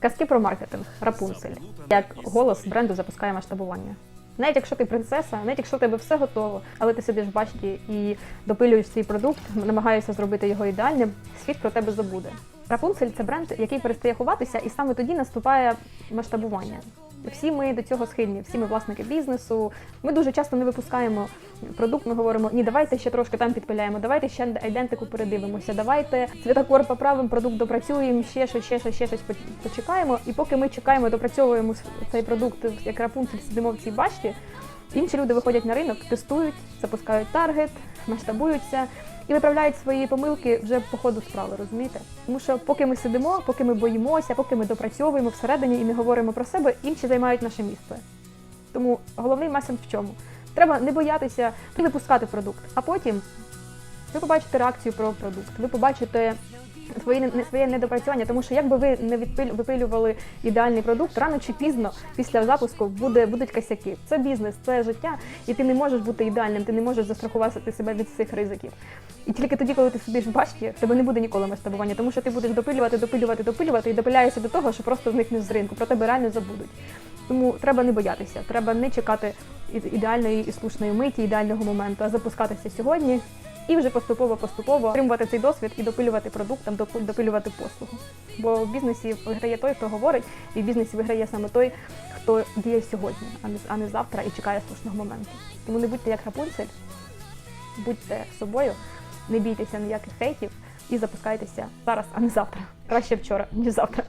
Казки про маркетинг Рапунцель. Як голос бренду запускає масштабування. Навіть якщо ти принцеса, навіть якщо у тебе все готово, але ти сидиш в бачці і допилюєш свій продукт, намагаєшся зробити його ідеальним, світ про тебе забуде. Рапунцель це бренд, який перестає ховатися, і саме тоді наступає масштабування. Всі ми до цього схильні, всі ми власники бізнесу. Ми дуже часто не випускаємо продукт. Ми говоримо, ні, давайте ще трошки там підпиляємо, давайте ще ідентику передивимося, давайте цвітокор поправимо, продукт допрацюємо, ще щось, ще щось, ще щось поч- почекаємо. І поки ми чекаємо, допрацьовуємо цей продукт, як рапунцель сидимо в цій башті. Інші люди виходять на ринок, тестують, запускають таргет, масштабуються і виправляють свої помилки вже по ходу справи, розумієте? Тому що поки ми сидимо, поки ми боїмося, поки ми допрацьовуємо всередині і не говоримо про себе, інші займають наше місце. Тому головний меседж в чому? Треба не боятися випускати продукт, а потім ви побачите реакцію про продукт, ви побачите своє, не- своє недопрацювання, тому що якби ви не випилювали ідеальний продукт, рано чи пізно після запуску буде, будуть косяки. Це бізнес, це життя, і ти не можеш бути ідеальним, ти не можеш застрахувати себе від цих ризиків. І тільки тоді, коли ти сидиш в башті, в тебе не буде ніколи масштабування, тому що ти будеш допилювати, допилювати, допилювати і допиляєшся до того, що просто зникнеш з ринку, про тебе реально забудуть. Тому треба не боятися, треба не чекати ідеальної і слушної миті, ідеального моменту, а запускатися сьогодні і вже поступово-поступово отримувати цей досвід і допилювати продукт, там, допилювати послугу. Бо в бізнесі виграє той, хто говорить, і в бізнесі виграє саме той, хто діє сьогодні, а не, а не завтра і чекає слушного моменту. Тому не будьте як Рапунцель, будьте собою, не бійтеся ніяких хейтів і запускайтеся зараз, а не завтра. Краще вчора, ніж завтра.